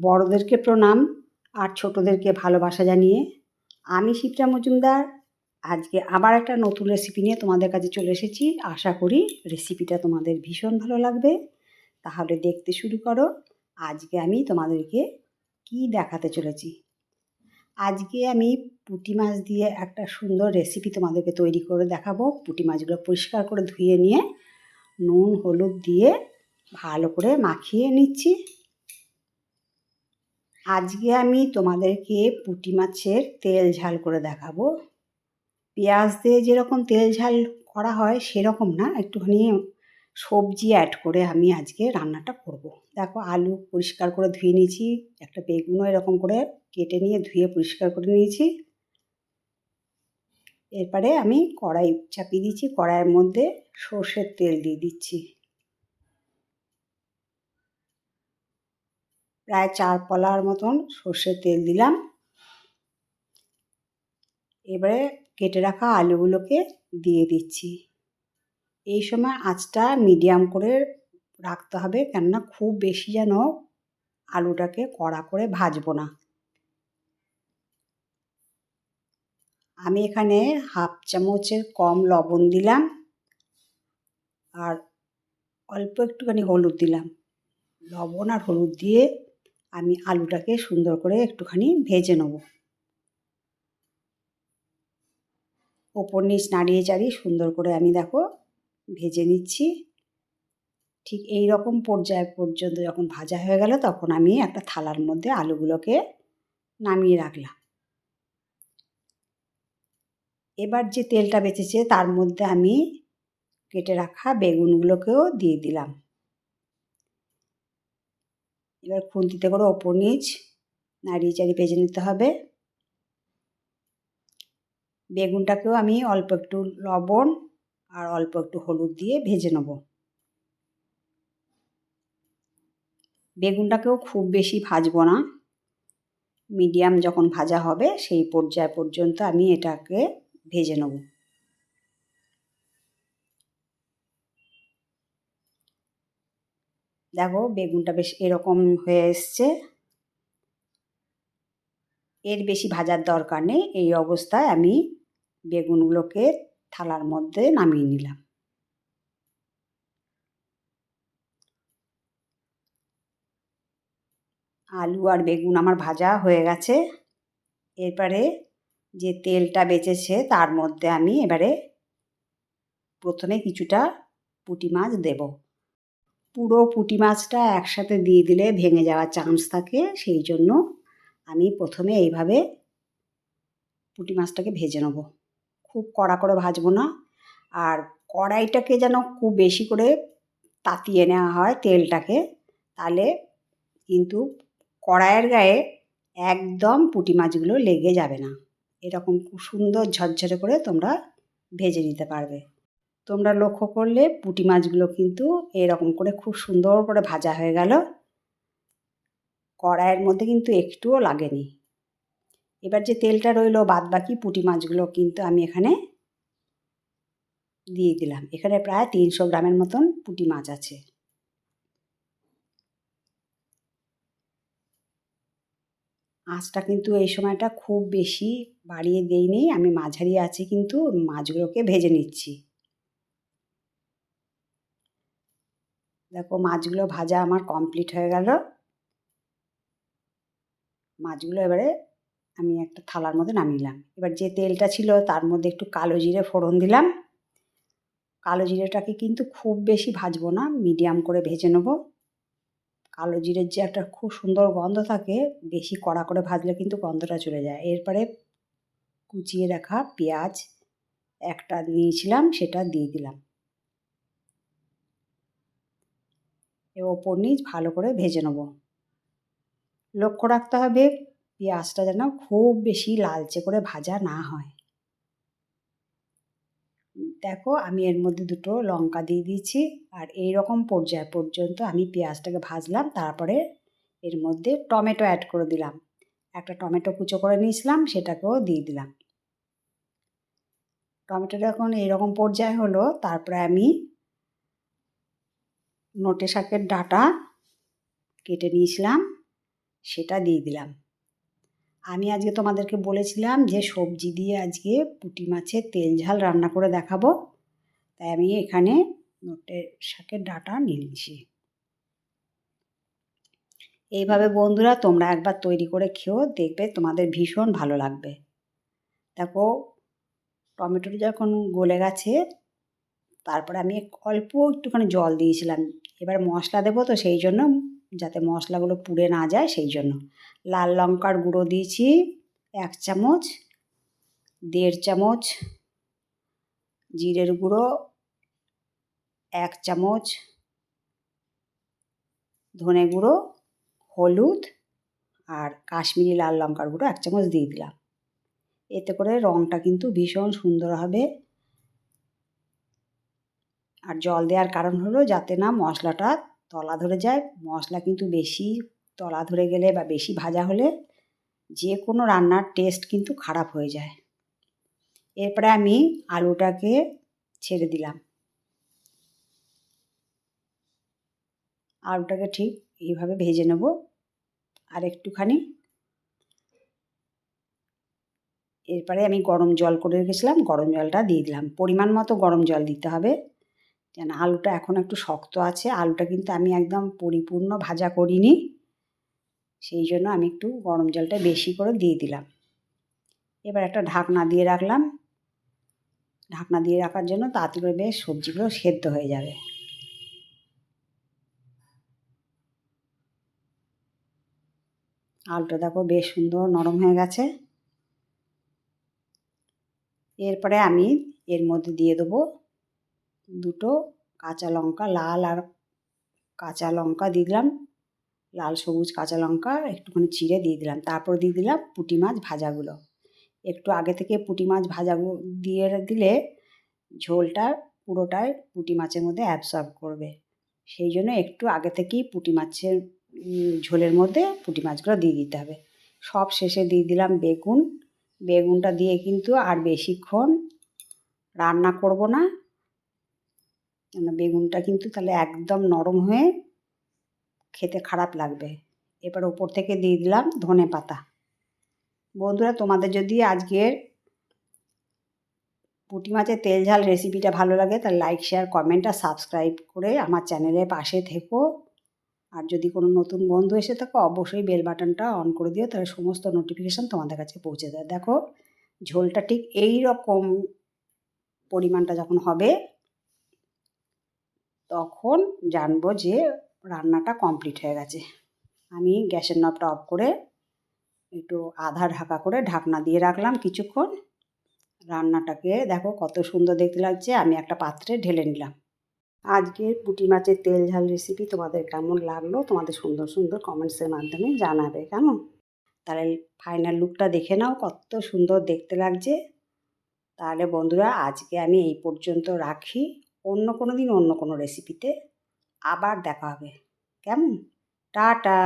বড়োদেরকে প্রণাম আর ছোটোদেরকে ভালোবাসা জানিয়ে আমি শিপ্রা মজুমদার। আজকে আবার একটা নতুন রেসিপি নিয়ে তোমাদের কাছে চলে এসেছি। আশা করি রেসিপিটা তোমাদের ভীষণ ভালো লাগবে। তাহলে দেখতে শুরু করো। আজকে আমি তোমাদেরকে কি দেখাতে চলেছি? আজকে আমি পুঁটি মাছ দিয়ে একটা সুন্দর রেসিপি তোমাদেরকে তৈরি করে দেখাবো। পুঁটি মাছগুলো পরিষ্কার করে ধুয়ে নিয়ে নুন, হলুদ দিয়ে ভালো করে মাখিয়ে নিচ্ছি। আজকে আমি তোমাদেরকে পুঁটি মাছের তেল ঝাল করে দেখাবো। পেঁয়াজ দিয়ে যেরকম তেল ঝাল করা হয় সেরকম না, একটুখানি সবজি অ্যাড করে আমি আজকে রান্নাটা করব। দেখো আলু পরিষ্কার করে ধুয়ে নিয়েছি, একটা বেগুনও এরকম করে কেটে নিয়ে ধুয়ে পরিষ্কার করে নিয়েছি। এরপরে আমি কড়াই চাপিয়ে দিচ্ছি কড়াইয়ের মধ্যে সর্ষের তেল দিয়ে দিচ্ছি। প্রায় চার পলার মতন সর্ষের তেল দিলাম। এবারে কেটে রাখা আলুগুলোকে দিয়ে দিচ্ছি। এই সময় আঁচটা মিডিয়াম করে রাখতে হবে, কেননা খুব বেশি যেন আলুটাকে কড়া করে ভাজবো না। আমি এখানে হাফ চামচের কম লবণ দিলাম আর অল্প একটুখানি হলুদ দিলাম। লবণ আর হলুদ দিয়ে আমি আলুটাকে সুন্দর করে একটুখানি ভেজে নেব। ওপর নিচ নাড়িয়ে চাড়িয়ে সুন্দর করে আমি দেখো ভেজে নিচ্ছি। ঠিক এই রকম পর্যায় পর্যন্ত যখন ভাজা হয়ে গেল তখন আমি একটা থালার মধ্যে আলুগুলোকে নামিয়ে রাখলাম। এবার যে তেলটা বেঁচেছে তার মধ্যে আমি কেটে রাখা বেগুনগুলোকেও দিয়ে দিলাম। এবার খুন্তিতে করে ওপর নিচ নাড়িয়ে চাড়িয়ে ভেজে নিতে হবে। বেগুনটাকেও আমি অল্প একটু লবণ আর অল্প একটু হলুদ দিয়ে ভেজে নেব। বেগুনটাকেও খুব বেশি ভাজবো না। মিডিয়াম যখন ভাজা হবে সেই পর্যায় পর্যন্ত আমি এটাকে ভেজে নেব। দেখো বেগুনটা বেশ এরকম হয়ে এসছে। এর বেশি ভাজার দরকার নেই, এই অবস্থায় আমি বেগুনগুলোকে থালার মধ্যে নামিয়ে নিলাম। আলু আর বেগুন আমার ভাজা হয়ে গেছে। এরপরে যে তেলটা বেঁচেছে তার মধ্যে আমি এবারে প্রথমে কিছুটা পুঁটি মাছ দেব। পুরো পুঁটি মাছটা একসাথে দিয়ে দিলে ভেঙে যাওয়ার চান্স থাকে, সেই জন্য আমি প্রথমে এইভাবে পুঁটি মাছটাকে ভেজে নেব। খুব কড়া করে ভাজবো না। আর কড়াইটাকে যেন খুব বেশি করে তাতিয়ে নেওয়া হয় তেলটাকে, তাহলে কিন্তু কড়াইয়ের গায়ে একদম পুঁটি মাছগুলো লেগে যাবে না। এরকম খুব সুন্দর ঝরঝরে করে তোমরা ভেজে নিতে পারবে। তোমরা লক্ষ্য করলে পুঁটি মাছগুলো কিন্তু এরকম করে খুব সুন্দর করে ভাজা হয়ে গেল। কড়াইয়ের মধ্যে কিন্তু একটুও লাগেনি। এবার যে তেলটা রইল বাদ বাকি পুঁটি মাছগুলো কিন্তু আমি এখানে দিয়ে দিলাম। এখানে প্রায় তিনশো গ্রামের মতন পুঁটি মাছ আছে। আঁচটা কিন্তু এই সময়টা খুব বেশি বাড়িয়ে দেইনি। আমি মাঝারি আছে কিন্তু মাছগুলোকে ভেজে নিচ্ছি। দেখো মাছগুলো ভাজা আমার কমপ্লিট হয়ে গেল। মাছগুলো এবারে আমি একটা থালার মধ্যে নামিলাম এবার যে তেলটা ছিল তার মধ্যে একটু কালো জিরে ফোড়ন দিলাম। কালো জিরেটাকে কিন্তু খুব বেশি ভাজবো না মিডিয়াম করে ভেজে নেব। কালো জিরের যে একটা খুব সুন্দর গন্ধ থাকে, বেশি কড়া করে ভাজলে কিন্তু গন্ধটা চলে যায়। এরপরে কুচিয়ে রাখা পেঁয়াজ একটা নিয়েছিলাম, সেটা দিয়ে দিলাম। ওপর নিচ ভালো করে ভেজে নেব। লক্ষ্য রাখতে হবে পেঁয়াজটা যেন খুব বেশি লালচে করে ভাজা না হয়। দেখো আমি এর মধ্যে দুটো লঙ্কা দিয়ে দিয়েছি আর এই রকম পর্যায় পর্যন্ত আমি পেঁয়াজটাকে ভাজলাম, তারপরে এর মধ্যে টমেটো অ্যাড করে দিলাম। একটা টমেটো কুচো করে নিয়েছিলাম, সেটাকেও দিয়ে দিলাম। টমেটোটা এখন এইরকম পর্যায়ে হলো, তারপরে আমি নোটে শাকের ডাটা কেটে নিয়েছিলাম, সেটা দিয়ে দিলাম। আমি আজকে তোমাদেরকে বলেছিলাম যে সবজি দিয়ে আজকে পুঁটি মাছের তেল ঝাল রান্না করে দেখাবো। তাই আমি এখানে নোটের শাকের ডাটা নিয়ে নিয়েছি। এইভাবে বন্ধুরা তোমরা একবার তৈরি করে খেও দেখবে তোমাদের ভীষণ ভালো লাগবে। দেখো, টমেটোটা যখন গলে গেছে তারপরে আমি অল্প একটুখানি জল দিয়েছিলাম। এবার মশলা দেবো তো সেই জন্য, যাতে মশলাগুলো পুড়ে না যায় সেই জন্য। লাল লঙ্কার গুঁড়ো দিয়েছি, এক চামচ, দেড় চামচ, জিরের গুঁড়ো, এক চামচ, ধনে গুঁড়ো, হলুদ আর কাশ্মীরি লাল লঙ্কার গুঁড়ো এক চামচ দিয়ে দিলাম। এতে করে রঙটা কিন্তু ভীষণ সুন্দর হবে। আর জল দেওয়ার কারণ হলো যাতে না মশলাটা তলা ধরে যায়। মশলা কিন্তু বেশি তলা ধরে গেলে বা বেশি ভাজা হলে যে কোনো রান্নার টেস্ট কিন্তু খারাপ হয়ে যায়। এরপরে আমি আলুটাকে ছেড়ে দিলাম। আলুটাকে ঠিক এইভাবে ভেজে নেব। আর একটুখানি এরপরে আমি গরম জল করে রেখেছিলাম। গরম জলটা দিয়ে দিলাম। পরিমাণ মতো গরম জল দিতে হবে। যেন আলুটা এখন একটু শক্ত আছে, আলুটা কিন্তু আমি একদম পরিপূর্ণ ভাজা করিনি। সেই জন্য আমি একটু গরম জলটা বেশি করে দিয়ে দিলাম। এবার একটা ঢাকনা দিয়ে রাখলাম। ঢাকনা দিয়ে রাখার জন্য তাড়াতাড়ি করে বেশ সবজিগুলো সেদ্ধ হয়ে যাবে। আলুটা দেখো বেশ সুন্দর নরম হয়ে গেছে। এরপরে আমি এর মধ্যে দিয়ে দেবো দুটো কাঁচা লঙ্কা, লাল আর কাঁচা লঙ্কা দিয়ে দিলাম। লাল, সবুজ, কাঁচা লঙ্কা একটুখানি চিড়ে দিয়ে দিলাম। তারপর দিয়ে দিলাম পুঁটি মাছ ভাজাগুলো। একটু আগে থেকে পুঁটি মাছ ভাজা দিয়ে দিলে ঝোলটা পুরোটাই পুঁটি মাছের মধ্যে অ্যাবসর্ব করবে। সেই জন্য একটু আগে থেকেই পুঁটি মাছের ঝোলের মধ্যে পুঁটি মাছগুলো দিয়ে দিতে হবে। সব শেষে দিয়ে দিলাম বেগুন। বেগুনটা দিয়ে কিন্তু আর বেশিক্ষণ রান্না করব না। কেন বেগুনটা কিন্তু তাহলে একদম নরম হয়ে খেতে খারাপ লাগবে। এবার ওপর থেকে দিয়ে দিলাম ধনে পাতা। বন্ধুরা, তোমাদের যদি আজকের পুঁটি মাছের তেল ঝাল রেসিপিটা ভালো লাগে, তাহলে লাইক শেয়ার কমেন্ট আর সাবস্ক্রাইব করে আমার চ্যানেলের পাশে থেকো। আর যদি কোনো নতুন বন্ধু এসে থাকো, অবশ্যই বেল বাটনটা অন করে দিও, তাহলে সমস্ত নোটিফিকেশান তোমাদের কাছে পৌঁছে দেয় দেখো, ঝোলটা ঠিক এই রকম পরিমাণটা যখন হবে তখন জানব যে রান্নাটা কমপ্লিট হয়ে গেছে। আমি গ্যাসের নবটা অফ করে একটু আধা ঢাকা করে ঢাকনা দিয়ে রাখলাম কিছুক্ষণ। রান্নাটাকে দেখো কত সুন্দর দেখতে লাগছে, আমি একটা পাত্রে ঢেলে নিলাম। আজকে পুঁটি মাছের তেল ঝাল রেসিপি তোমাদের কেমন লাগল তোমাদের সুন্দর সুন্দর কমেন্টসের মাধ্যমে জানাবে, কেমন? তাহলে ফাইনাল লুকটা দেখে নাও, কত সুন্দর দেখতে লাগছে। তাহলে বন্ধুরা আজকে আমি এই পর্যন্ত রাখি। অন্য কোনো দিন অন্য কোনো রেসিপিতে আবার দেখা হবে। কেমন? টাটা।